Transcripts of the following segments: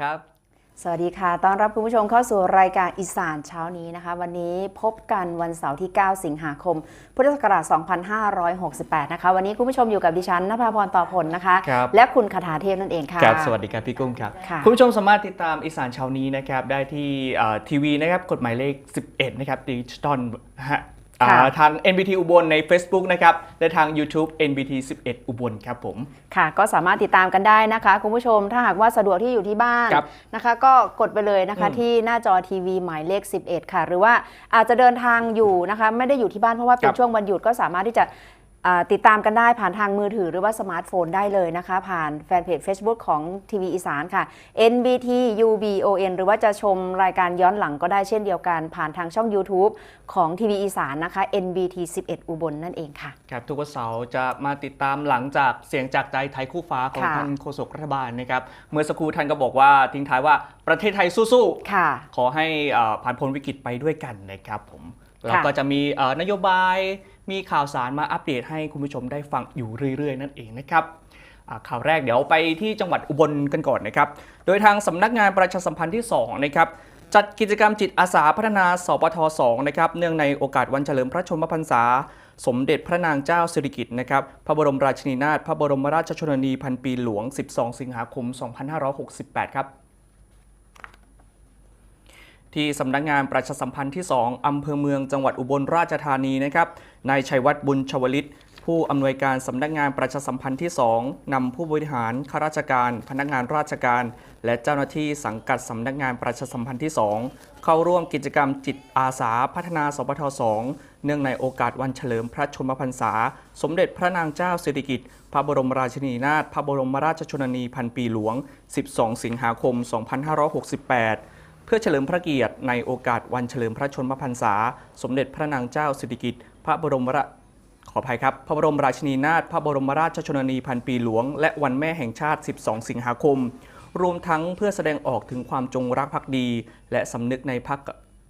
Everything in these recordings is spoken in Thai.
ครับ สวัสดีค่ะ ต้อนรับคุณผู้ชมเข้าสู่รายการอีสานเช้านี้นะคะ วันนี้พบกันวันเสาร์ที่ 9 สิงหาคม พุทธศักราช 2568 นะคะ วันนี้คุณผู้ชมอยู่กับดิฉันนภาพรต่อผลนะคะ ครับ และคุณคาถาเทพนั่นเองค่ะ ครับ สวัสดีครับพี่กุ้งครับค่ะคุณผู้ชมสามารถติดตามอีสานเช้านี้นะครับ ได้ที่เอ่อทีวีนะครับกฎหมายเลข 11 นะครับดิจิตอลฮะอ่าค่ะ ทาง NBT อุบลใน Facebook นะครับ และทาง YouTube NBT 11 อุบลครับผม ค่ะ ก็สามารถติดตามกันได้นะคะ คุณผู้ชมถ้าหากว่าสะดวกที่อยู่ที่บ้านครับนะคะ ก็กดไปเลยนะคะอืมที่หน้าจอทีวีหมายเลข 11 ค่ะ หรือว่าอาจจะเดินทางอยู่นะคะ ไม่ได้อยู่ที่บ้านเพราะว่าเป็คนรับช่วงวันหยุดก็สามารถที่จะอ่า ติดตามกันได้ผ่านทางมือถือหรือว่าสมาร์ทโฟนได้เลยนะคะ ผ่านแฟนเพจ Facebook ของทีวีอีสานค่ะ NBT UBON หรือว่าจะชมรายการย้อนหลังก็ได้เช่นเดียวกัน ผ่านทางช่อง YouTube ของทีวีอีสานนะคะ NBT 11 อุบลนั่นเองค่ะครับทุกวันเสาร์จะมาติดตามหลังจากเสียงจากใจไทยคู่ฟ้าของค่ะท่านโฆษกรัฐบาลนะครับเมื่อสักครู่ท่านก็บอกว่าทิ้งท้ายว่าประเทศไทยสู้ๆค่ะขอให้เอ่อผ่านพ้นวิกฤตไปด้วยกันนะครับผมค่ะเราก็จะมีเอ่อนโยบาย มีข่าวสารมาอัปเดตให้คุณผู้ชมได้ฟังอยู่เรื่อย ๆ นั่นเองนะครับข่าวแรกเดี๋ยวไปที่จังหวัดอุบลกันก่อนนะครับ โดยทางสำนักงานประชาสัมพันธ์ที่2นะครับจัดกิจกรรมจิตอาสาพัฒนาสปท2นะครับเนื่องในโอกาสวันเฉลิมพระชนมพรรษา สมเด็จพระนางเจ้าสิริกิติ์นะครับพระบรมราชินีนาถพระบรมราชชนนีพันปีหลวง 12 สิงหาคม 2568 ครับ ที่สำนักงานประชาสัมพันธ์ที่ 2 อำเภอเมืองจังหวัดอุบลราชธานีนะครับ นายชัยวัฒน์บุญชวลิต ผู้อำนวยการสำนักงานประชาสัมพันธ์ที่ 2นำผู้บริหารข้าราชการ พนักงานราชการ และเจ้าหน้าที่สังกัดสำนักงานประชาสัมพันธ์ที่ 2 เข้าร่วมกิจกรรมจิตอาสาพัฒนาสปท2เนื่องในโอกาสวันเฉลิมพระชนมพรรษา สมเด็จพระนางเจ้าสิริกิติ์พระบรมราชินีนาถพระบรมราชชนนีพันปีหลวง 12 สิงหาคม 2568 พื่อเฉลิมพระเกียรติในโอกาสวันเฉลิมพระชนมพรรษา สมเด็จพระนางเจ้าสิริกิติ์พระบรมราขออภัยครับ พระบรมราชินีนาถพระบรมราชชนนีพันปีหลวง และวันแม่แห่งชาติ 12 สิงหาคม รวมทั้งเพื่อแสดงออกถึงความจงรักภักดี และสำนึกในพระ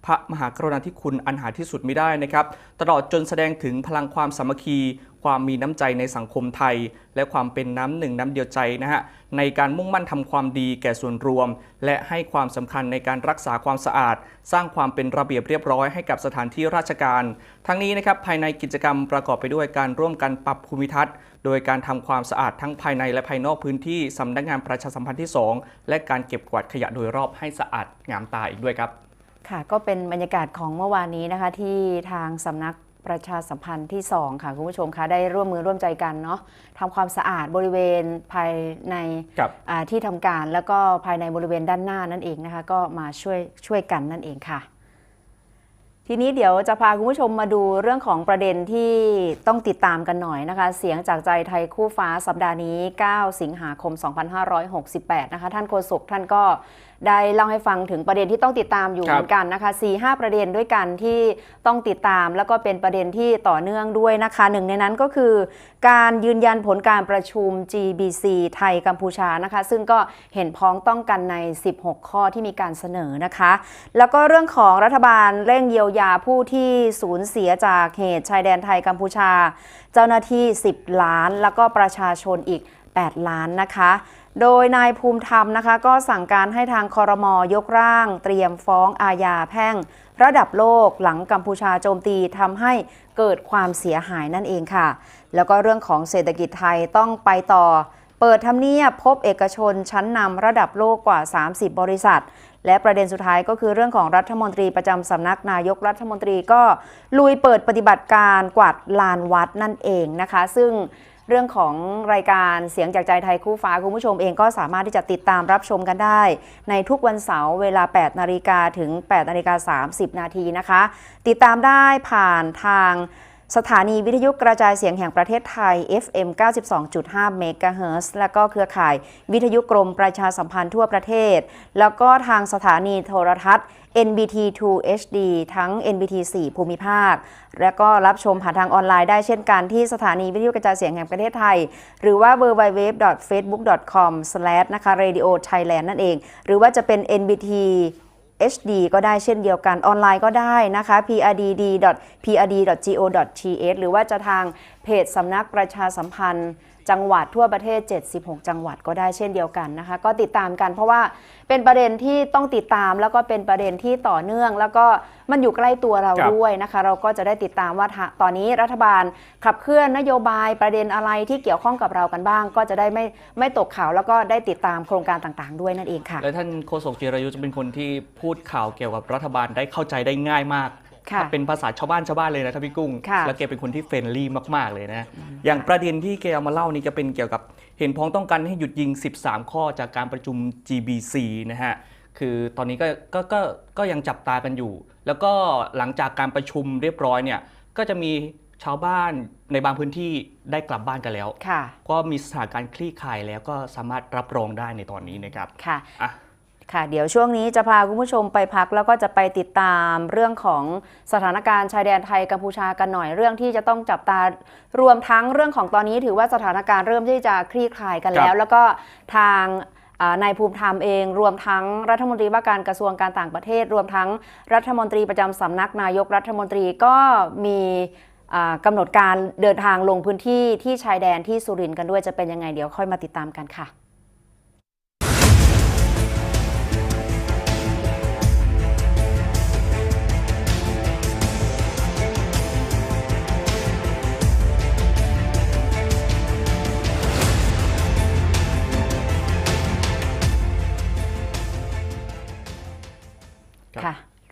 พระมหากรุณาธิคุณอันหาที่สุดไม่ได้นะครับ ตลอดจนแสดงถึงพลังความสามัคคี ความมีน้ำใจในสังคมไทย และความเป็นน้ำหนึ่งน้ำเดียวใจนะฮะในการมุ่งมั่นทำความดีแก่ส่วนรวม และให้ความสำคัญในการรักษาความสะอาด สร้างความเป็นระเบียบเรียบร้อยให้กับสถานที่ราชการ ทั้งนี้นะครับภายในกิจกรรมประกอบไปด้วยการร่วมกันปรับภูมิทัศน์ โดยการทำความสะอาดทั้งภายในและภายนอกพื้นที่สำนักงานประชาสัมพันธ์ที่ 2 และการเก็บกวาดขยะโดยรอบให้สะอาดงามตาอีกด้วยครับค่ะก็เป็นบรรยากาศของเมื่อวานนี้นะคะที่ทางสำนัก ประชาสัมพันธ์ที่ 2 ค่ะคุณผู้ชมคะได้ร่วมมือร่วมใจกันเนาะทำความสะอาดบริเวณภายในครับอ่าที่ทำการ แล้วก็ภายในบริเวณด้านหน้านั่นเองนะคะ ก็มาช่วยช่วยกันนั่นเองค่ะ ทีนี้เดี๋ยวจะพาคุณผู้ชมมาดูเรื่องของประเด็นที่ต้องติดตามกันหน่อยนะคะ เสียงจากใจไทยคู่ฟ้าสัปดาห์นี้ 9 สิงหาคม 2568 นะคะ ท่านโฆษกท่านก็ ได้เล่าให้ฟังถึงประเด็นที่ต้องติดตามอยู่ครับเหมือนกันนะคะ4-5ประเด็นด้วยกันที่ต้องติดตาม แล้วก็เป็นประเด็นที่ต่อเนื่องด้วยนะคะหนึ่งในนั้นก็คือ การยืนยันผลการประชุม GBC ไทยกัมพูชานะคะ ซึ่งก็เห็นพ้องต้องกันใน 16 ข้อที่มีการเสนอนะคะ แล้วก็เรื่องของรัฐบาลเร่งเยียวยาผู้ที่สูญเสียจากเหตุชายแดนไทยกัมพูชา เจ้าหน้าที่ 10 ล้าน แล้วก็ประชาชนอีก 8 ล้านนะคะ โดยนายภูมิธรรมนะคะ ก็สั่งการให้ทางคอรมอยกร่าง เตรียมฟ้องอาญาแพ่ง ระดับโลกหลังกัมพูชาโจมตีทำให้เกิดความเสียหายนั่นเองค่ะ แล้วก็เรื่องของเศรษฐกิจไทยต้องไปต่อ เปิดทำเนียบพบเอกชนชั้นนำระดับโลกกว่า 30 บริษัทและประเด็นสุดท้ายก็คือเรื่องของรัฐมนตรีประจำสำนักนายกรัฐมนตรีก็ลุยเปิดปฏิบัติการกวาดลานวัดนั่นเองนะคะ ซึ่ง เรื่องของรายการเสียงจากใจไทยคู่ฟ้าคุณผู้ชมเองก็สามารถที่จะติดตามรับชมกันได้ ในทุกวันเสาร์เวลา 8 นาฬิกาถึง 8 นาฬิกา 30 นาทีนะคะ ติดตามได้ผ่านทาง สถานีวิทยุกระจายเสียงแห่งประเทศไทย FM 92.5 เมกะเฮิรตซ์และก็เครือข่ายวิทยุกรมประชาสัมพันธ์ทั่วประเทศ แล้วก็ทางสถานีโทรทัศน์ NBT 2 HD ทั้ง NBT 4 ภูมิภาค และก็รับชมผ่านทางออนไลน์ได้เช่นกันที่สถานีวิทยุกระจายเสียงแห่งประเทศไทย หรือว่า www.facebook.com/ นะคะ radio thailand นั่นเอง หรือว่าจะเป็น NBT HD ก็ได้เช่นเดียวกันออนไลน์ก็ได้นะคะ prdd.prd.go.th หรือว่าจะทางเพจสำนักประชาสัมพันธ์ จังหวัดทั่วประเทศ 76 จังหวัดก็ได้เช่นเดียวกันนะคะ ก็ติดตามกันเพราะว่าเป็นประเด็นที่ต้องติดตามแล้วก็เป็นประเด็นที่ต่อเนื่อง แล้วก็มันอยู่ใกล้ตัวเราครับด้วยนะคะ เราก็จะได้ติดตามว่าถ้าตอนนี้รัฐบาลขับเคลื่อนนโยบายประเด็นอะไรที่เกี่ยวข้องกับเรากันบ้าง ก็จะได้ไม่ไม่ตกข่าวแล้วก็ได้ติดตามโครงการต่างๆ ด้วยนั่นเองค่ะและท่านโฆษกจิรายุจะเป็นคนที่พูดข่าวเกี่ยวกับรัฐบาลได้เข้าใจได้ง่ายมากค่ะ เป็นภาษาชาวบ้านชาวบ้านเลยนะท่านพี่กุ้งค่ะแล้วแกเป็นคนที่เฟรนลี่มากๆเลยนะ อย่างประเด็นที่แกเอามาเล่านี่จะเป็นเกี่ยวกับเห็นพ้องต้องการให้หยุดยิง 13 ข้อจากการประชุม GBC นะฮะคือตอนนี้ก็ก็ก็ก็ยังจับตากันอยู่ แล้วก็หลังจากการประชุมเรียบร้อยเนี่ยก็จะมีชาวบ้านในบางพื้นที่ได้กลับบ้านกันแล้วค่ะก็มีสถานการณ์คลี่คลายแล้วก็สามารถรับรองได้ในตอนนี้นะครับค่ะอะ ค่ะเดี๋ยวช่วงนี้จะพาคุณผู้ชมไปพักแล้วก็จะไปติดตามเรื่องของสถานการณ์ชายแดนไทยกัมพูชากันหน่อยเรื่องที่จะต้องจับตารวมทั้งเรื่องของตอนนี้ถือว่าสถานการณ์เริ่มที่จะคลี่คลายกันแล้วครับแล้วก็ทางอ่านายภูมิธรรมเองรวมทั้งรัฐมนตรีว่าการกระทรวงการต่างประเทศ รวมทั้งรัฐมนตรีประจำสำนักนายกรัฐมนตรีก็มีอ่ากำหนดการเดินทางลงพื้นที่ที่ชายแดนที่สุรินทร์กันด้วยจะเป็นยังไงเดี๋ยวค่อยมาติดตามกันค่ะ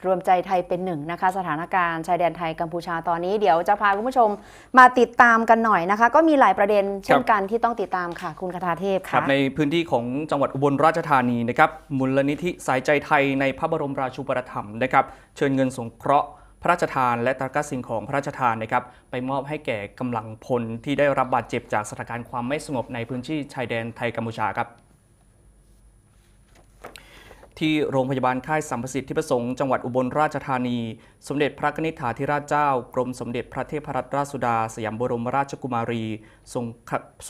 รวมใจไทยเป็นหนึ่งนะคะ สถานการณ์ชายแดนไทยกัมพูชาตอนนี้เดี๋ยวจะพาคุณผู้ชมมาติดตามกันหน่อยนะคะ ก็มีหลายประเด็นเช่นกันที่ต้องติดตามค่ะคุณคาทาเทพค่ะในพื้นที่ของจังหวัดอุบลราชธานีนะครับมูลนิธิสายใจไทยในพระบรมราชูปถัมภ์นะครับ เชิญเงินสงเคราะห์พระราชทานและตระก้าสิ่งของพระราชทานนะครับไปมอบให้แก่กำลังพลที่ได้รับบาดเจ็บจากสถานการณ์ความไม่สงบในพื้นที่ชายแดนไทยกัมพูชาครับ ที่โรงพยาบาลค่ายสัมประสิทธิ์ที่ประสงค์จังหวัดอุบลราชธานี สมเด็จพระนิธิาธิราชเจ้า กรมสมเด็จพระเทพรัตนราชสุดา สยามบรมราชกุมารี ทรง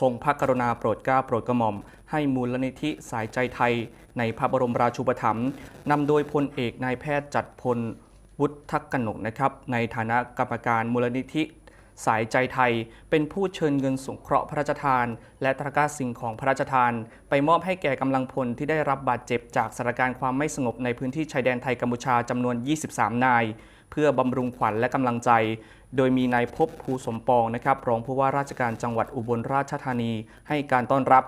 ทรงพระกรุณาโปรดเกล้าโปรดกระหม่อม ให้มูลนิธิสายใจไทย ในพระบรมราชูปถัมภ์นำโดยพลเอกนายแพทย์จัดพลวุฒิกนกนะครับในฐานะกรรมการมูลนิธิ สายใจไทย เป็นผู้เชิญเงินสงเคราะห์พระราชทาน และตะกร้าสิ่งของพระราชทาน ไปมอบให้แก่กำลังพลที่ได้รับบาดเจ็บจากสถานการณ์ความไม่สงบในพื้นที่ชายแดนไทยกัมพูชาจำนวน 23 นาย เพื่อบำรุงขวัญและกำลังใจ โดยมีนายพบภูสมปองนะครับรองผู้ว่าราชการจังหวัดอุบลราชธานี ให้การต้อนรับ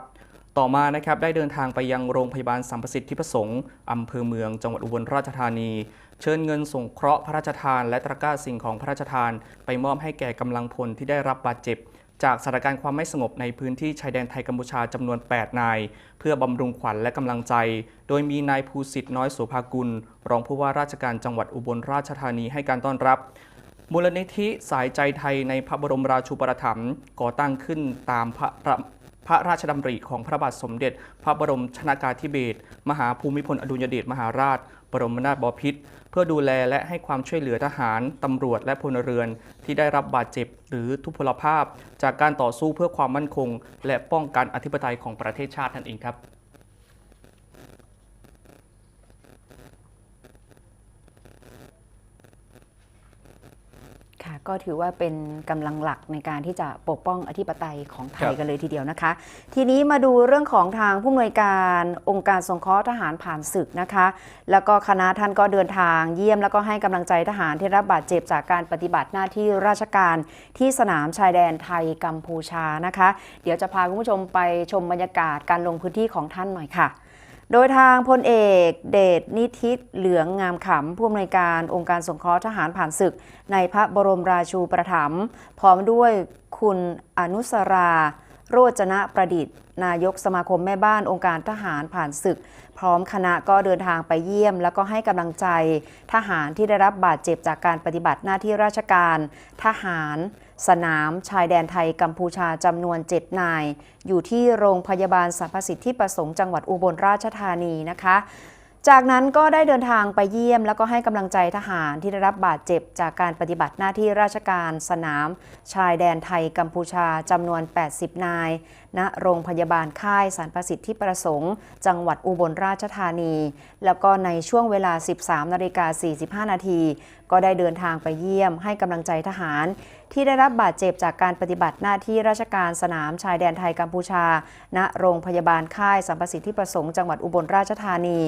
ต่อมานะครับได้เดินทางไปยังโรงพยาบาลสัมประสิทธิประสงค์อำเภอเมืองจังหวัดอุบลราชธานี เชิญเงินสงเคราะห์พระราชทาน และตะกร้าสิ่งของพระราชทาน ไปมอบให้แก่กำลังพลที่ได้รับบาดเจ็บ จากสถานการณ์ความไม่สงบในพื้นที่ชายแดนไทยกัมพูชาจำนวน 8 นาย เพื่อบำรุงขวัญและกำลังใจ โดยมีนายภูสิทธิ์น้อยโสภากุล รองผู้ว่าราชการจังหวัดอุบลราชธานีให้การต้อนรับมูลนิธิสายใจไทยในพระบรมราชูปถัมภ์ก่อตั้งขึ้นตามพระ ระพระราชดำริของพระบาทสมเด็จ พระบรมชนากาธิเบศรมหาภูมิพลอดุลยเดชมหาราช บรมนาถบพิตรเพื่อดูแลและให้ความช่วยเหลือทหาร ตำรวจและพลเรือนที่ได้รับบาดเจ็บหรือทุพพลภาพ จากการต่อสู้เพื่อความมั่นคง และป้องกันอธิปไตยของประเทศชาตินั่นเองครับ ก็ถือว่าเป็นกำลังหลักในการที่จะปกป้องอธิปไตยของไทยกันเลยทีเดียวนะคะ ทีนี้มาดูเรื่องของทางผู้อำนวยการองค์การสงเคราะห์ทหารผ่านศึกนะคะ แล้วก็คณะท่านก็เดินทางเยี่ยม แล้วก็ให้กำลังใจทหารที่รับบาดเจ็บจากการปฏิบัติหน้าที่ราชการที่สนามชายแดนไทยกัมพูชานะคะ เดี๋ยวจะพาคุณผู้ชมไปชมบรรยากาศการลงพื้นที่ของท่านหน่อยค่ะ โดยทางพลเอกเดชนิทิเหลืองงามขำผู้อำนวยการองค์การสงเคราะห์ทหารผ่านศึก ในพระบรมราชูปถัมภ์พร้อมด้วยคุณอนุสรา โรจนะประดิษฐ์ นายกสมาคมแม่บ้านองค์การทหารผ่านศึก พร้อมคณะก็เดินทางไปเยี่ยม แล้วก็ให้กำลังใจทหารที่ได้รับบาดเจ็บจากการปฏิบัติหน้าที่ราชการ ทหาร สนาม ชายแดนไทยกัมพูชาจำนวน 7 นาย อยู่ที่โรงพยาบาลสรรพสิทธิประสงค์จังหวัดอุบลราชธานีนะคะ จากนั้นก็ได้เดินทางไปเยี่ยม แล้วก็ให้กำลังใจทหารที่ได้รับบาดเจ็บจากการปฏิบัติหน้าที่ราชการสนาม ชายแดนไทยกัมพูชาจำนวน 80 นาย ณ โรงพยาบาลค่ายสรรพสิทธิประสงค์ จังหวัดอุบลราชธานี แล้วก็ในช่วงเวลา 13นาฬิกา45 นาที ก็ได้เดินทางไปเยี่ยม ให้กำลังใจทหารที่ได้รับบาดเจ็บจากการปฏิบัติหน้าที่ราชการสนามชายแดนไทยกัมพูชา ณ โรงพยาบาลค่ายสัมประสิทธิประสงค์จังหวัดอุบลราชธานี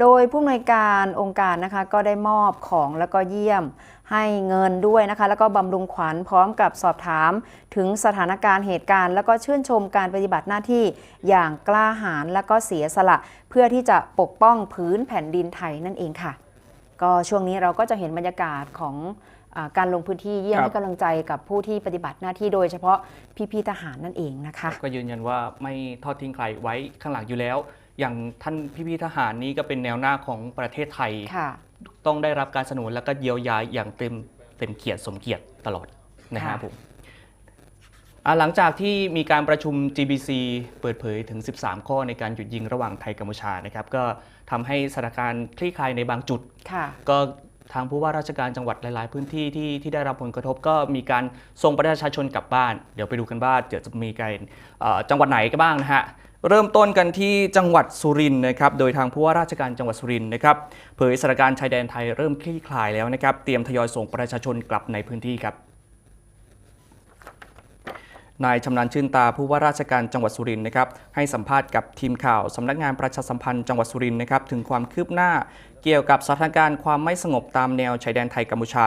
โดยผู้อำนวยการองค์การนะคะก็ได้มอบของแล้วก็เยี่ยมให้เงินด้วยนะคะ แล้วก็บำรุงขวัญพร้อมกับสอบถามถึงสถานการณ์เหตุการณ์ แล้วก็ชื่นชมการปฏิบัติหน้าที่อย่างกล้าหาญและก็เสียสละ เพื่อที่จะปกป้องพื้นแผ่นดินไทยนั่นเองค่ะ ก็ช่วงนี้เราก็จะเห็นบรรยากาศของอการลงพื้นที่เยี่ยมให้กำลังใจกับผู้ที่ปฏิบัติหน้าที่โดยเฉพาะพี่ๆทหารนั่นเองนะคะ ก็ยืนยันว่าไม่ทอดทิ้งใครไว้ข้างหลังอยู่แล้ว อย่างท่านพี่ๆทหารนี้ก็เป็นแนวหน้าของประเทศไทยค่ะต้องได้รับการสนับสนุนและก็เยียวยาอย่างเต็มเต็มเกียรติสมเกียรติตลอดนะครัค่ะบผมอ่าหลังจากที่มีการประชุม GBC เปิดเผยถึง 13 ข้อในการหยุดยิงระหว่างไทยกัมพูชานะครับ ก็ทำให้สถานการณ์คลี่คลายในบางจุดค่ะก็ทางผู้ว่าราชการจังหวัดหลาย ๆ พื้นที่ที่ที่ได้รับผลกระทบก็มีการส่งประชาชนกลับบ้าน เดี๋ยวไปดูกันว่าเดี๋ยวจะมีการเอ่อจังหวัดไหนกันบ้างนะฮะ เริ่มต้นกันที่จังหวัดสุรินทร์นะครับ โดยทางผู้ว่าราชการจังหวัดสุรินทร์นะครับ เผยสถานการณ์ชายแดนไทยเริ่มคลี่คลายแล้วนะครับ เตรียมทยอยส่งประชาชนกลับในพื้นที่ครับ นายชำนาญชื่นตาผู้ว่าราชการจังหวัดสุรินทร์นะครับให้สัมภาษณ์กับทีมข่าวสำนักงานประชาสัมพันธ์จังหวัดสุรินทร์นะครับถึงความคืบหน้าเกี่ยวกับสถานการณ์ความไม่สงบตามแนวชายแดนไทยกัมพูชา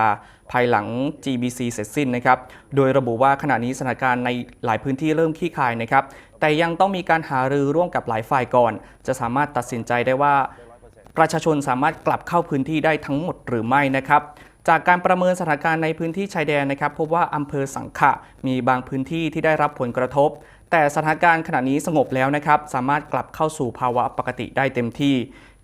ภายหลัง GBC เสร็จสิ้นนะครับ โดยระบุว่าขณะนี้สถานการณ์ในหลายพื้นที่เริ่มคลี่คลายนะครับ แต่ยังต้องมีการหารือร่วมกับหลายฝ่ายก่อน จะสามารถตัดสินใจได้ว่า ประชาชนสามารถกลับเข้าพื้นที่ได้ทั้งหมดหรือไม่นะครับ จากการประเมินสถานการณ์ในพื้นที่ชายแดนนะครับพบว่าอำเภอสังขะมีบางพื้นที่ที่ได้รับผลกระทบ แต่สถานการณ์ขณะนี้สงบแล้วนะครับ สามารถกลับเข้าสู่ภาวะปกติได้เต็มที่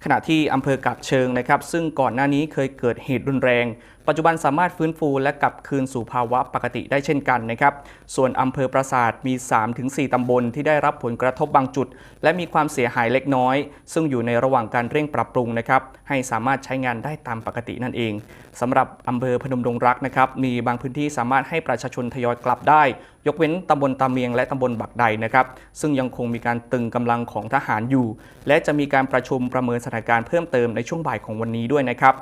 ขณะที่อำเภอกาบเชิงนะครับ ซึ่งก่อนหน้านี้เคยเกิดเหตุรุนแรง ปัจจุบันสามารถฟื้นฟูและกลับคืนสู่ภาวะปกติได้เช่นกันนะครับ ส่วนอำเภอปราสาทมี 3-4 ตำบลที่ได้รับผลกระทบบางจุด และมีความเสียหายเล็กน้อย ซึ่งอยู่ในระหว่างการเร่งปรับปรุงนะครับ ให้สามารถใช้งานได้ตามปกตินั่นเองสำหรับอำเภอพนมดงรักนะครับ มีบางพื้นที่สามารถให้ประชาชนทยอยกลับได้ ยกเว้นตำบลตาเมียงและตำบลบักใดนะครับ ซึ่งยังคงมีการตึงกำลังของทหารอยู่ และจะมีการประชุมประเมินสถานการณ์เพิ่มเติมในช่วงบ่ายของวันนี้ด้วยนะครับ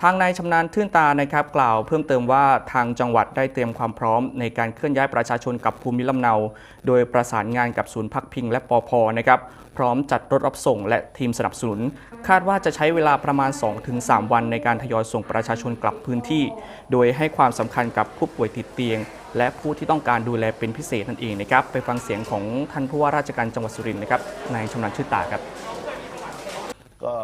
ทางนายชำนาญทื่นตานะครับกล่าวเพิ่มเติมว่าทางจังหวัดได้เตรียมความพร้อม ในการเคลื่อนย้ายประชาชนกลับภูมิลำเนา โดยประสานงานกับศูนย์พักพิงและปอพนะครับพร้อมจัดรถรับส่งและทีมสนับสนุน คาดว่าจะใช้เวลาประมาณ 2-3 วันในการทยอยส่งประชาชนกลับพื้นที่ โดยให้ความสำคัญกับผู้ป่วยติดเตียง และผู้ที่ต้องการดูแลเป็นพิเศษนั่นเองนะครับไปฟังเสียงของท่านผู้ว่าราชการจังหวัดสุรินทร์นะครับนายชำนาญชื่อตาครับก็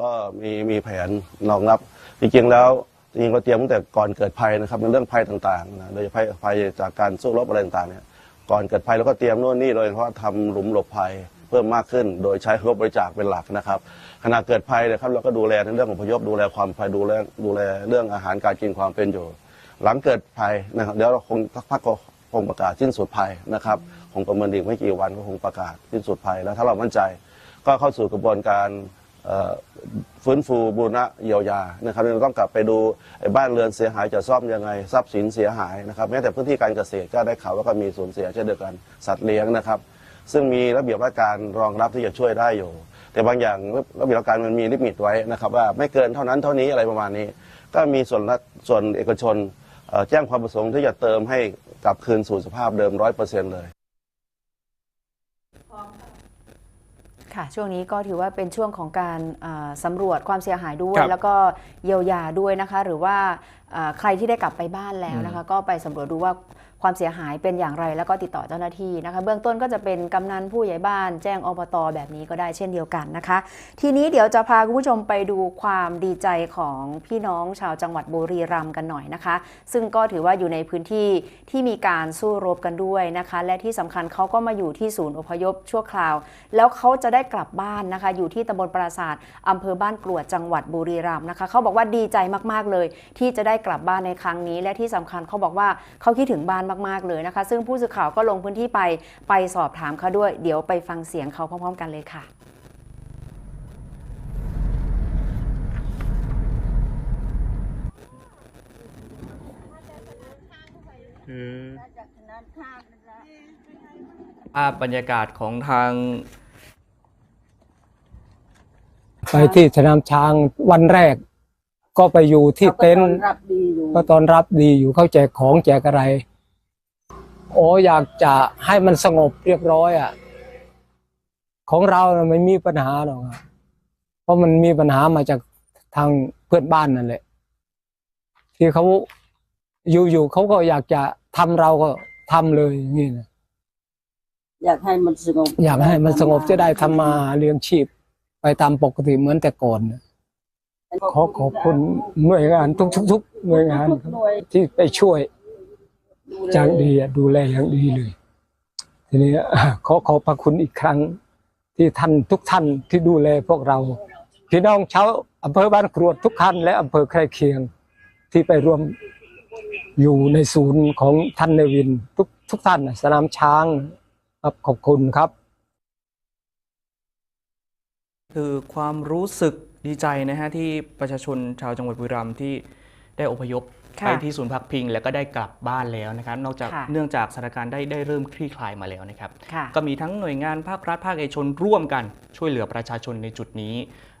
ก็มีมีแผนรองรับ จริงๆแล้วจริงๆเราเตรียมตั้งแต่ก่อนเกิดภัยนะครับในเรื่องภัยต่างๆนะโดยเฉพาะภัยจากการสู้รบอะไรต่างๆเนี่ยก่อนเกิดภัยเราก็เตรียมโน่นนี่โดยเฉพาะทำหลุมหลบภัยเพิ่มมากขึ้น โดยใช้งบบริจาคเป็นหลักนะครับขณะเกิดภัยนะครับเราก็ดูแลในเรื่องของพยพดูแลความภัยดูแลดูแลเรื่องอาหารการกินความเป็นอยู่ หลังเกิดภัยนะครับเดี๋ยวเราคงสักพักก็คงประกาศสิ้นสุดภัยนะครับคงประเมินอีกไม่กี่วันก็คงประกาศสิ้นสุดภัยแล้วถ้าเรามั่นใจ ก็เข้าสู่กระบวนการ ฟื้นฟูบูรณะเยียวยานะครับเราต้องกลับไปดูบ้านเรือนเสียหายจะซ่อมยังไงทรัพย์สินเสียหายนะครับแม้แต่พื้นที่การเกษตรก็ได้ข่าวว่าก็มีสูญเสียเช่นเดียวกันสัตว์เลี้ยงนะครับ ซึ่งมีระเบียบราชการรองรับที่จะช่วยได้อยู่ แต่บางอย่างระเบียบราชการมันมีลิมิตไว้นะครับว่าไม่เกินเท่านั้นเท่านี้อะไรประมาณนี้ ก็มีส่วนส่วนเอกชนแจ้งความประสงค์ที่จะเติมให้กลับคืนสู่สภาพเดิมร้อยเปอร์เซ็นต์เลย ค่ะ ช่วงนี้ก็ถือว่าเป็นช่วงของการอ่าสำรวจความเสียหายด้วยครับแล้วก็เยียวยาด้วยนะคะ หรือว่าอ่าใครที่ได้กลับไปบ้านแล้วนะคะ ก็ไปสำรวจดูว่า ความเสียหายเป็นอย่างไรแล้วก็ติดต่อเจ้าหน้าที่นะคะ เบื้องต้นก็จะเป็นกำนันผู้ใหญ่บ้าน แจ้งอบตแบบนี้ก็ได้เช่นเดียวกันนะคะ ทีนี้เดี๋ยวจะพาคุณผู้ชมไปดูความดีใจของพี่น้องชาวจังหวัดบุรีรัมย์กันหน่อยนะคะ ซึ่งก็ถือว่าอยู่ในพื้นที่ที่มีการสู้รบกันด้วยนะคะ และที่สำคัญเขาก็มาอยู่ที่ศูนย์อพยพชั่วคราว แล้วเขาจะได้กลับบ้านนะคะ อยู่ที่ตำบลปราศาสาทอำเภอบ้านกรวดจังหวัดบุรีรัมย์นะคะเขาบอกว่าดีใจมากๆเลย ที่จะได้กลับบ้านในครั้งนี้ และที่สำคัญเขาบอกว่าเขาคิดถึงบ้านมาก ๆ เลยนะคะ ซึ่งผู้สื่อข่าวก็ลงพื้นที่ไปไปสอบถามเขาด้วย เดี๋ยวไปฟังเสียงเขาพร้อม ๆ กันเลยค่ะภาพบรรยากาศของทาง ไปที่สนามช้างวันแรก ก็ไปอยู่ที่เต็นท์ขาก็ต้อนรับดีอยู่ก็ตอนรับดีอยู่เขาแจกของแจกอะไร โอ้อยากจะให้มันสงบเรียบร้อยอะ ของเราน่ะไม่มีปัญหาหรอกอะเพราะมันมีปัญหามาจากทางเพื่อนบ้านนั่นแหละ ที่เขาอยู่ๆเขาก็อยากจะทำเราก็ทำเลยอย่างนี่นะอยากให้มันสงบ อยากให้มันสงบจะได้ทำมาหาเลี้ยงชีพ ไปตามปกติเหมือนแต่ก่อนนะขอขอบคุณหน่วยงานทุกๆทุกหน่วยงานทุกหน่วยที่ไปช่วย ดูแลอย่างดีอะดูแลอย่างดีเลย ทีนี้ขอขอบพระคุณอีกครั้ง ที่ท่านทุกท่านที่ดูแลพวกเรา พี่น้องชาวอำเภอบ้านกรวดทุกท่านและอำเภอใกล้เคียงที่ไปร่วมอยู่ในศูนย์ของท่านเนวิน ทุกทุกท่านน่ะสนามช้างครับขอบคุณครับ คือความรู้สึกดีใจนะฮะที่ประชาชนชาวจังหวัดบุรีรัมย์ที่ได้อพยพค่ะ ไปที่ศูนย์พักพิงแล้วก็ได้กลับบ้านแล้วนะครับ นอกจากค่ะเนื่องจากสถานการณ์ได้ได้เริ่มคลี่คลายมาแล้วนะครับค่ะก็มีทั้งหน่วยงานภาครัฐภาคเอกชนร่วมกันช่วยเหลือประชาชนในจุดนี้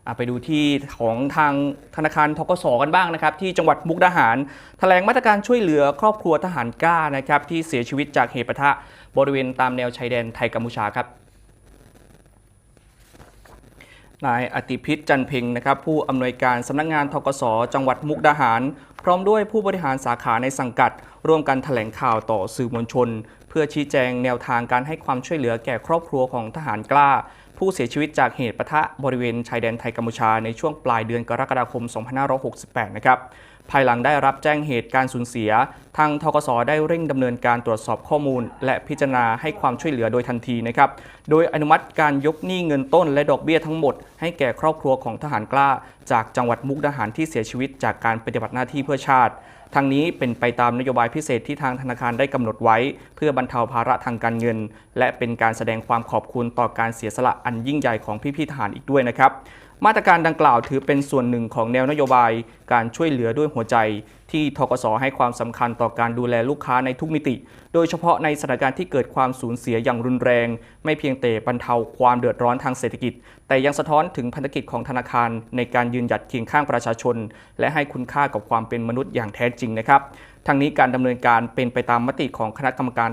อะไปดูที่ของทางธนาคารทกสกันบ้างนะครับ ที่จังหวัดมุกดาหารแถลงมาตรการช่วยเหลือครอบครัวทหารกล้านะครับ ที่เสียชีวิตจากเหตุปะทะบริเวณตามแนวชายแดนไทยกัมพูชาครับนายอติพิษจันเพ็งนะครับผู้อำนวยการสำนักงานทกสจังหวัดมุกดาหารพ ร้อมด้วยผู้บริหารสาขาในสังกัด ร่วมกันแถลงข่าวต่อสื่อมวลชน เพื่อชี้แจงแนวทางการให้ความช่วยเหลือแก่ครอบครัวของทหารกล้า ผู้เสียชีวิตจากเหตุปะทะบริเวณชายแดนไทยกัมพูชาในช่วงปลายเดือนกรกฎาคม 2568 นะครับภายหลังได้รับแจ้งเหตุการสูญเสีย ทางทกสได้เร่งดำเนินการตรวจสอบข้อมูล และพิจารณาให้ความช่วยเหลือโดยทันทีนะครับ โดยอนุมัติการยกหนี้เงินต้นและดอกเบี้ยทั้งหมด ให้แก่ครอบครัวของทหารกล้า จากจังหวัดมุกดาหารที่เสียชีวิตจากการปฏิบัติหน้าที่เพื่อชาติ ทางนี้เป็นไปตามนโยบายพิเศษที่ทางธนาคารได้กำหนดไว้ เพื่อบรรเทาภาระทางการเงิน และเป็นการแสดงความขอบคุณต่อการเสียสละอันยิ่งใหญ่ของพี่ๆทหารอีกด้วยนะครับ มาตรการดังกล่าวถือเป็นส่วนหนึ่งของแนวนโยบาย การช่วยเหลือด้วยหัวใจ ที่ทกสให้ความสำคัญต่อการดูแลลูกค้าในทุกมิติ โดยเฉพาะในสถานการณ์ที่เกิดความสูญเสียอย่างรุนแรง ไม่เพียงแต่บรรเทาความเดือดร้อนทางเศรษฐกิจ แต่ยังสะท้อนถึงพันธกิจของธนาคาร ในการยืนหยัดเคียงข้างประชาชน และให้คุณค่ากับความเป็นมนุษย์อย่างแท้จริงนะครับ ทางนี้การดำเนินการเป็นไปตามมติของคณะกรรมการ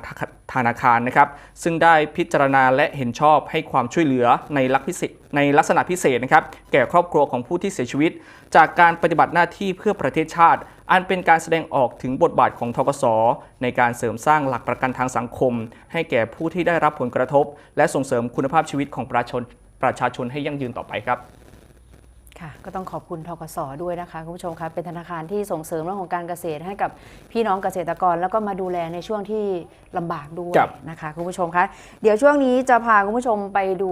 ธนาคารนะครับ ซึ่งได้พิจารณาและเห็นชอบให้ความช่วยเหลือในลักษณะพิเศษในลักษณะพิเศษนะครับ แก่ครอบครัวของผู้ที่เสียชีวิต จากการปฏิบัติหน้าที่เพื่อประเทศชาติ อันเป็นการแสดงออกถึงบทบาทของทกสในการเสริมสร้างหลักประกันทางสังคม ให้แก่ผู้ที่ได้รับผลกระทบ และส่งเสริมคุณภาพชีวิตของประชาชนประชาชนให้ยั่งยืนต่อไปครับ ค่ะก็ต้องขอบคุณทกสด้วยนะคะคุณผู้ชมคะเป็นธนาคารที่ส่งเสริมเรื่องของการเกษตรให้กับพี่น้องเกษตรกร แล้วก็มาดูแลในช่วงที่ลำบากด้วยครับนะคะคุณผู้ชมคะเดี๋ยวช่วงนี้จะพาคุณผู้ชมไปดู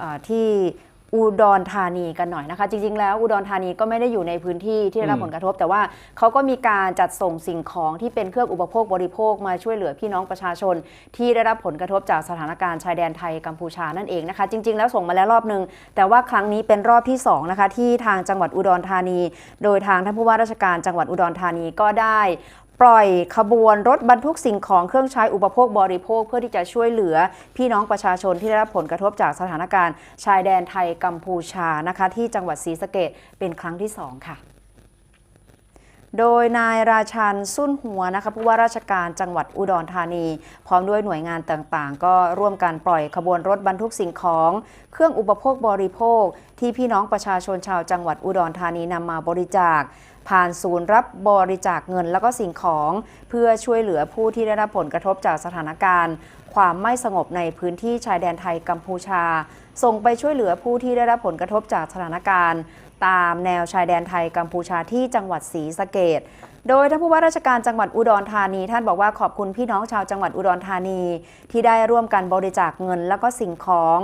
อ่าที่ อุดรธานีกันหน่อยนะคะ จริงๆ แล้วอุดรธานีก็ไม่ได้อยู่ในพื้นที่ที่ได้รับอืมผลกระทบ แต่ว่าเขาก็มีการจัดส่งสิ่งของที่เป็นเครื่องอุปโภคบริโภคมาช่วยเหลือพี่น้องประชาชน ที่ได้รับผลกระทบจากสถานการณ์ชายแดนไทยกัมพูชานั่นเองนะคะ จริง ๆ แล้วส่งมาแล้วรอบหนึ่งแต่ว่าครั้งนี้เป็นรอบที่สองนะคะที่ทางจังหวัดอุดรธานี โดยทางท่านผู้ว่าราชการจังหวัดอุดรธานีก็ได้ ปล่อยขบวนรถบรรทุกสิ่งของเครื่องใช้อุปโภคบริโภค เพื่อที่จะช่วยเหลือพี่น้องประชาชนที่ได้รับผลกระทบจากสถานการณ์ ชายแดนไทยกัมพูชานะคะที่จังหวัดศรีสะเกดเป็นครั้งที่สองค่ะโดยนายราชันสุนหัวนะคะผู้ว่าราชการจังหวัดอุดรธานี พร้อมด้วยหน่วยงานต่างๆ ก็ร่วมกันปล่อยขบวนรถบรรทุกสิ่งของ เครื่องอุปโภคบริโภค ที่พี่น้องประชาชนชาวจังหวัดอุดรธานีนำมาบริจาค ผ่านศูนย์รับบริจาคเงิน แล้วก็สิ่งของ เพื่อช่วยเหลือผู้ที่ได้รับผลกระทบจากสถานการณ์ ความไม่สงบในพื้นที่ชายแดนไทยกัมพูชา ส่งไปช่วยเหลือผู้ที่ได้รับผลกระทบจากสถานการณ์ ตามแนวชายแดนไทยกัมพูชาที่จังหวัดศรีสะเกดโดยท่านผู้ว่าราชการจังหวัดอุดรธานี ท่านบอกว่าขอบคุณพี่น้องชาวจังหวัดอุดรธานี ที่ได้ร่วมกันบริจาคเงิน แล้วก็สิ่งของ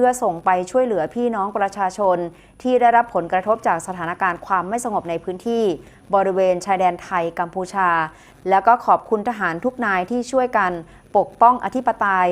พื่อส่งไปช่วยเหลือพี่น้องประชาชน ที่ได้รับผลกระทบจากสถานการณ์ความไม่สงบในพื้นที่ บริเวณชายแดนไทยกัมพูชา แล้วก็ขอบคุณทหารทุกนายที่ช่วยกันปกป้องอธิปไตย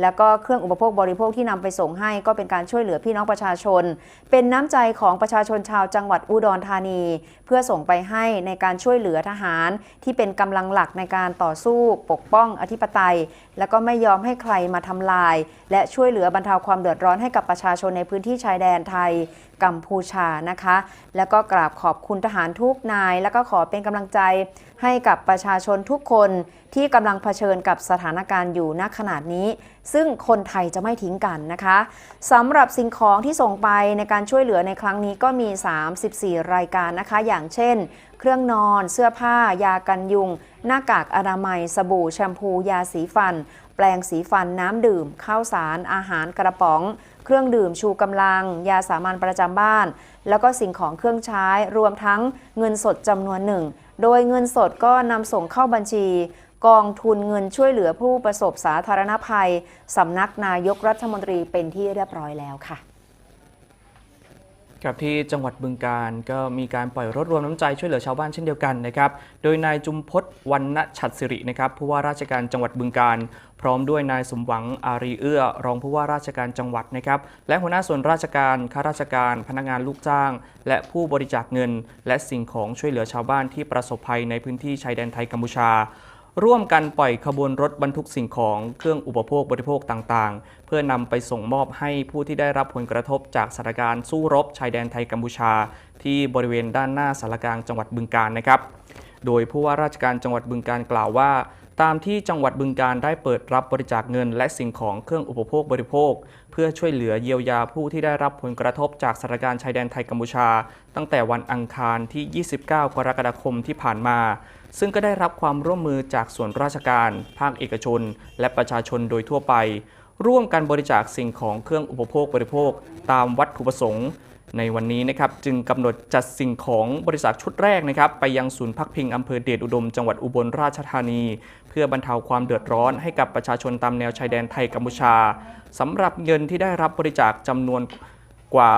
แล้วก็เครื่องอุปโภคบริโภคที่นำไปส่งให้ ก็เป็นการช่วยเหลือพี่น้องประชาชน เป็นน้ำใจของประชาชนชาวจังหวัดอุดรธานี เพื่อส่งไปให้ในการช่วยเหลือทหาร ที่เป็นกำลังหลักในการต่อสู้ปกป้องอธิปไตย แล้วก็ไม่ยอมให้ใครมาทำลาย และช่วยเหลือบรรเทาความเดือดร้อนให้กับประชาชนในพื้นที่ชายแดนไทยกัมพูชานะคะ แล้วก็กราบขอบคุณทหารทุกนาย แล้วก็ขอเป็นกำลังใจให้กับประชาชนทุกคน ที่กำลังเผชิญกับสถานการณ์อยู่ณขนาดนี้ ซึ่งคนไทยจะไม่ทิ้งกันนะคะสำหรับสิ่งของที่ส่งไปในการช่วยเหลือในครั้งนี้ก็มี 34 รายการนะคะ อย่างเช่น เครื่องนอน เสื้อผ้า ยากันยุง หน้ากากอนามัย สบู่แชมพู ยาสีฟัน แปรงสีฟันน้ำดื่ม ข้าวสาร อาหารกระป๋องเครื่องดื่มชูกำลัง ยาสามัญประจำบ้าน แล้วก็สิ่งของเครื่องใช้รวมทั้งเงินสดจำนวนหนึ่ง โดยเงินสดก็นำส่งเข้าบัญชี กองทุนเงินช่วยเหลือผู้ประสบสาธารณภัยสำนักนายกรัฐมนตรีเป็นที่เรียบร้อยแล้วค่ะครับที่จังหวัดบึงการก็มีการปล่อยรถรวมน้ำใจช่วยเหลือชาวบ้านเช่นเดียวกันนะครับโดยนายจุมพศวรรณฉัตรสิรินะครับผู้ว่าราชการจังหวัดบึงการพร้อมด้วยนายสมหวังอารีเอื้อ รองผู้ว่าราชการจังหวัดนะครับและหัวหน้าส่วนราชการข้าราชการ พนักงานลูกจ้าง และผู้บริจาคเงิน และสิ่งของช่วยเหลือชาวบ้านที่ประสบภัยในพื้นที่ชายแดนไทยกัมพูชา ร่วมกันปล่อยขบวนรถบรรทุกสิ่งของเครื่องอุปโภคบริโภคต่างๆ เพื่อนำไปส่งมอบให้ผู้ที่ได้รับผลกระทบจากสถานการณ์สู้รบชายแดนไทยกัมพูชา ที่บริเวณด้านหน้าสารกลางจังหวัดบึงกาฬนะครับ โดยผู้ว่าราชการจังหวัดบึงการกล่าวว่า ตามที่จังหวัดบึงการได้เปิดรับบริจาคเงิน และสิ่งของเครื่องอุปโภคบริโภค เพื่อช่วยเหลือเยียวยาผู้ที่ได้รับผลกระทบจากสถานการณ์ชายแดนไทยกัมพูชา ตั้งแต่วันอังคารที่ 29 กรกฎาคมที่ผ่านมา ซึ่งก็ได้รับความร่วมมือจากส่วนราชการ ภาคเอกชน และประชาชนโดยทั่วไป ร่วมกันบริจาคสิ่งของเครื่องอุปโภคบริโภค ตามวัตถุประสงค์ ในวันนี้นะครับจึงกำหนดจัดสิ่งของบริษัทชุดแรกนะครับไปยังศูนย์พักพิงอำเภอเดชอุดม จังหวัดอุบลราชธานี เพื่อบรรเทาความเดือดร้อนให้กับประชาชนตามแนวชายแดนไทยกัมพูชาสำหรับเงินที่ได้รับบริจาคจำนวนกว่า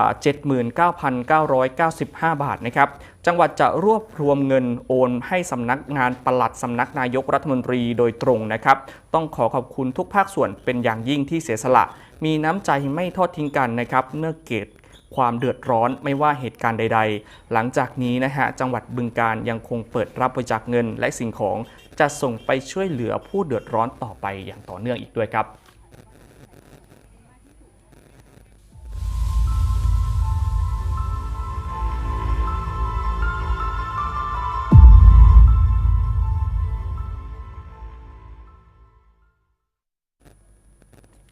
79,995 บาทนะครับ จังหวัดจะรวบรวมเงินโอนให้สำนักงานปลัดสำนักนายกรัฐมนตรีโดยตรงนะครับ ต้องขอขอบคุณทุกภาคส่วนเป็นอย่างยิ่งที่เสียสละ มีน้ำใจไม่ทอดทิ้งกันนะครับเมื่อเกิด ความเดือดร้อนไม่ว่าเหตุการณ์ใด ๆ หลังจากนี้นะฮะจังหวัดบึงการยังคงเปิดรับบริจาคเงินและสิ่งของจะส่งไปช่วยเหลือผู้เดือดร้อนต่อไปอย่างต่อเนื่องอีกด้วยครับ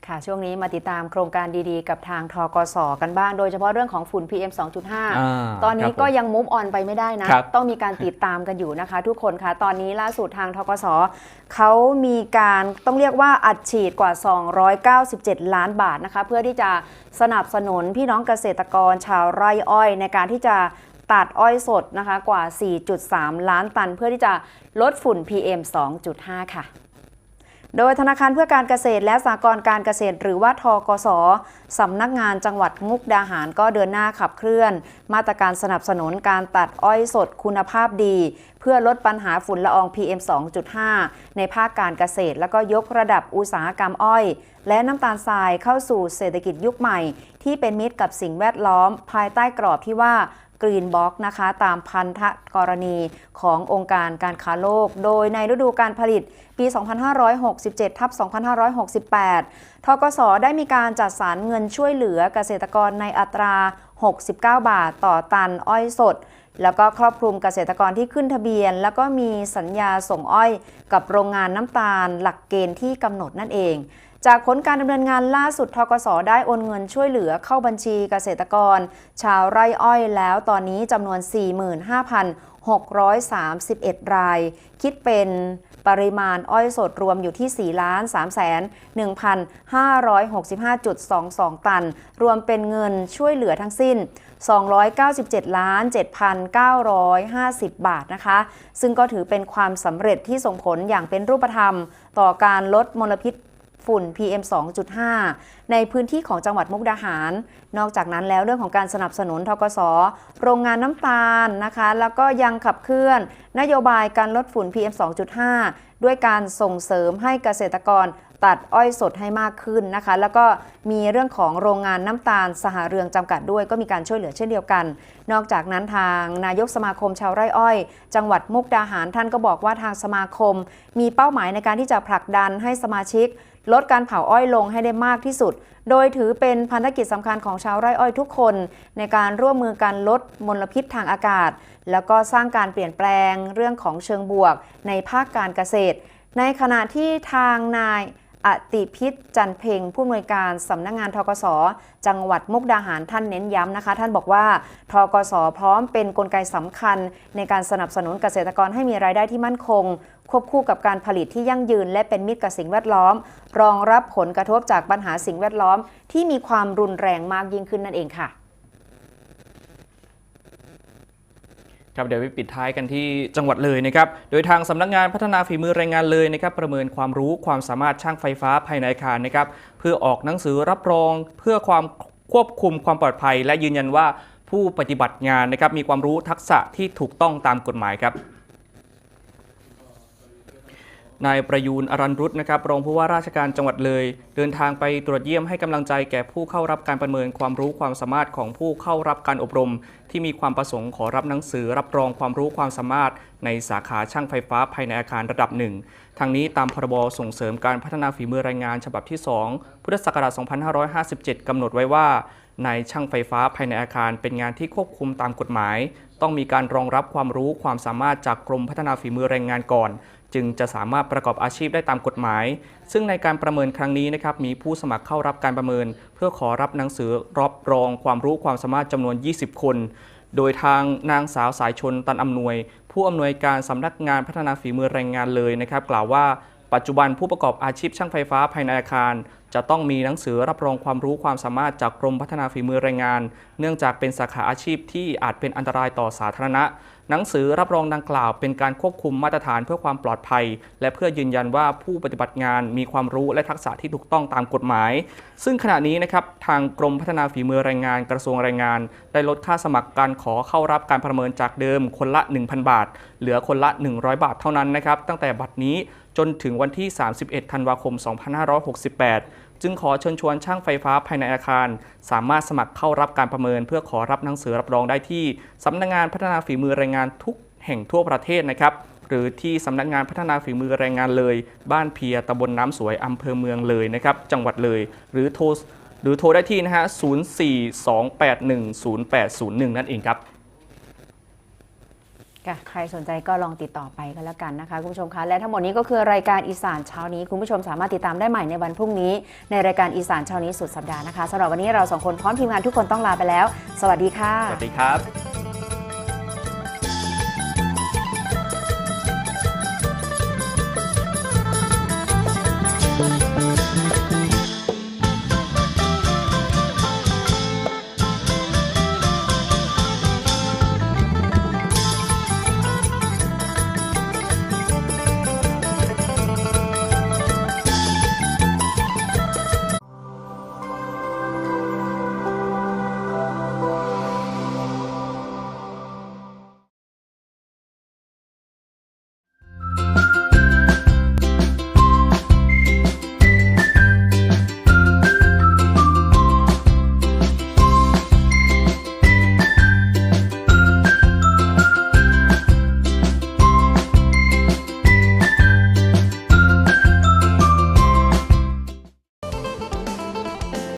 ค่ะ ช่วงนี้มาติดตามโครงการดีๆ กับทางทกสกันบ้าง โดยเฉพาะเรื่องของฝุ่น PM 2.5 ตอนนี้ก็ยังมุฟออนไปไม่ได้นะครับต้องมีการติดตามกันอยู่นะคะ ทุกคนคะตอนนี้ล่าสุดทางทกสเขามีการต้องเรียกว่าอัดฉีดกว่า 297 ล้านบาทนะคะ เพื่อที่จะสนับสนุนพี่น้องเกษตรกรชาวไร่อ้อยในการที่จะตัดอ้อยสดนะคะกว่า 4.3 ล้านตัน เพื่อที่จะลดฝุ่น PM 2.5 ค่ะ โดยธนาคารเพื่อการเกษตรและสหกรณ์การเกษตร หรือว่าทกสสำนักงานจังหวัดมุกดาหารก็เดินหน้าขับเคลื่อน มาตรการสนับสนุนการตัดอ้อยสดคุณภาพดี เพื่อลดปัญหาฝุ่นละออง PM 2.5 ในภาคการเกษตร แล้วก็ยกระดับอุตสาหกรรมอ้อย และน้ำตาลทรายเข้าสู่เศรษฐกิจยุคใหม่ ที่เป็นมิตรกับสิ่งแวดล้อม ภายใต้กรอบที่ว่า กรีนบ็อกนะคะ ตามพันธกรณีขององค์การการค้าโลก โดยในฤดูการผลิตปี 2567 ทับ 2568 ทกสได้มีการจัดสรรเงินช่วยเหลือเกษตรกรในอัตรา 69 บาทต่อตันอ้อยสด แล้วก็ครอบคลุมเกษตรกรที่ขึ้นทะเบียน แล้วก็มีสัญญาส่งอ้อยกับโรงงานน้ำตาลหลักเกณฑ์ที่กำหนดนั่นเอง จากผลการดำเนินงานล่าสุดทกสได้โอนเงินช่วยเหลือเข้าบัญชีเกษตรกร ชาวไร่อ้อยแล้วตอนนี้จำนวน 45,631 ราย คิดเป็นปริมาณอ้อยสดรวมอยู่ที่ 4 ล้าน3แสน1,565.22 ตัน รวมเป็นเงินช่วยเหลือทั้งสิ้น 297 ล้าน 7,950 บาทนะคะ ซึ่งก็ถือเป็นความสำเร็จที่ส่งผลอย่างเป็นรูปธรรม ต่อการลดมลพิษ ฝุ่น PM 2.5 ในพื้นที่ของจังหวัดมุกดาหาร นอกจากนั้นแล้วเรื่องของการสนับสนุนทกส โรงงานน้ำตาลนะคะ แล้วก็ยังขับเคลื่อน นโยบายการลดฝุ่น PM 2.5 ด้วยการส่งเสริมให้เกษตรกรตัดอ้อยสดให้มากขึ้นนะคะ แล้วก็มีเรื่องของโรงงานน้ำตาลสหเรืองจำกัดด้วย ก็มีการช่วยเหลือเช่นเดียวกัน นอกจากนั้นทางนายกสมาคมชาวไร่อ้อย จังหวัดมุกดาหารท่านก็บอกว่าทางสมาคม มีเป้าหมายในการที่จะผลักดันให้สมาชิกลดการเผาอ้อยลงให้ได้มากที่สุด โดยถือเป็นพันธกิจสำคัญของชาวไร่อ้อยทุกคน ในการร่วมมือกันลดมลพิษทางอากาศ แล้วก็สร้างการเปลี่ยนแปลงเรื่องของเชิงบวกในภาคการเกษตร ในขณะที่ทางนาย อติพิษจันเพ็งผู้อำนวยการสำนักงงานทกสจังหวัดมุกดาหารท่านเน้นย้ำนะคะ ท่านบอกว่าทกสพร้อมเป็นนกลไกสำคัญ ในการสนับสนุนเกษตรกรให้มีรายได้ที่มั่นคง ควบคู่กับการผลิตที่ยั่งยืน และเป็นมิตรกับสิ่งแวดล้อม รองรับผลกระทบจากปัญหาสิ่งแวดล้อม ที่มีความรุนแรงมากยิ่งขึ้นนั่นเองค่ะ ครับเดี๋ยวไปปิดท้ายกันที่จังหวัดเลยนะครับ โดยทางสำนักงานพัฒนาฝีมือแรงงานเลยนะครับ ประเมินความรู้ความสามารถช่างไฟฟ้าภายในอาคารนะครับ เพื่อออกหนังสือรับรอง เพื่อความควบคุมความปลอดภัย และยืนยันว่าผู้ปฏิบัติงานนะครับมีความรู้ทักษะที่ถูกต้องตามกฎหมายครับ นายประยูนอรันรุตนะครับรองผู้ว่าราชการจังหวัดเลย เดินทางไปตรวจเยี่ยมให้กำลังใจแก่ผู้เข้ารับการประเมินความรู้ความสามารถของผู้เข้ารับการอบรม ที่มีความประสงค์ขอรับหนังสือรับรองความรู้ความสามารถ ในสาขาช่างไฟฟ้าภายในอาคารระดับหนึ่งทางนี้ตามพรบส่งเสริมการพัฒนาฝีมือแรงงานฉบับที่ 2 พุทธศักราช 2557 กำหนดไว้ว่าในช่างไฟฟ้าภายในอาคารเป็นงานที่ควบคุมตามกฎหมาย ต้องมีการรองรับความรู้ความสามารถจากกรมพัฒนาฝีมือแรงงานก่อน จึงจะสามารถประกอบอาชีพได้ตามกฎหมาย ซึ่งในการประเมินครั้งนี้นะครับมีผู้สมัครเข้ารับการประเมิน เพื่อขอรับหนังสือรับรองความรู้ความสามารถจำนวน 20 คน โดยทางนางสาวสายชนตันอำนวย ผู้อำนวยการสำนักงานพัฒนาฝีมือแรงงานเลยนะครับ กล่าวว่าปัจจุบันผู้ประกอบอาชีพช่างไฟฟ้าภายในอาคาร จะต้องมีหนังสือรับรองความรู้ความสามารถจากกรมพัฒนาฝีมือแรงงาน เนื่องจากเป็นสาขาอาชีพที่อาจเป็นอันตรายต่อสาธารณะ หนังสือรับรองดังกล่าวเป็นการควบคุมมาตรฐานเพื่อความปลอดภัย และเพื่อยืนยันว่าผู้ปฏิบัติงานมีความรู้และทักษะที่ถูกต้องตามกฎหมาย ซึ่งขณะนี้นะครับทางกรมพัฒนาฝีมือแรงงานกระทรวงแรงงาน ได้ลดค่าสมัครการขอเข้ารับการประเมินจากเดิมคนละ 1,000 บาท เหลือคนละ 100 บาทเท่านั้นนะครับตั้งแต่บัดนี้จนถึงวันที่ 31 ธันวาคม 2568 จึงขอเชิญชวนช่างไฟฟ้าภายในอาคาร สามารถสมัครเข้ารับการประเมิน เพื่อขอรับหนังสือรับรองได้ที่สำนักงานพัฒนาฝีมือแรงงานทุกแห่งทั่วประเทศนะครับหรือที่สำนักงานพัฒนาฝีมือแรงงานเลย บ้านเพียตำบลน้ำสวยอำเภอเมืองเลยนะครับจังหวัดเลย หรือโทรหรือโทรได้ที่นะฮะ 042810801 นั่นเองครับ ค่ะใครสนใจก็ลองติดต่อไปก็แล้วกันนะคะคุณผู้ชมคะและทั้งหมดนี้ก็คือรายการอีสานเช้านี้ คุณผู้ชมสามารถติดตามได้ใหม่ในวันพรุ่งนี้ ในรายการอีสานเช้านี้สุดสัปดาห์นะคะสำหรับวันนี้เราสองคนพร้อมทีมงานทุกคนต้องลาไปแล้ว สวัสดีค่ะ สวัสดีครับ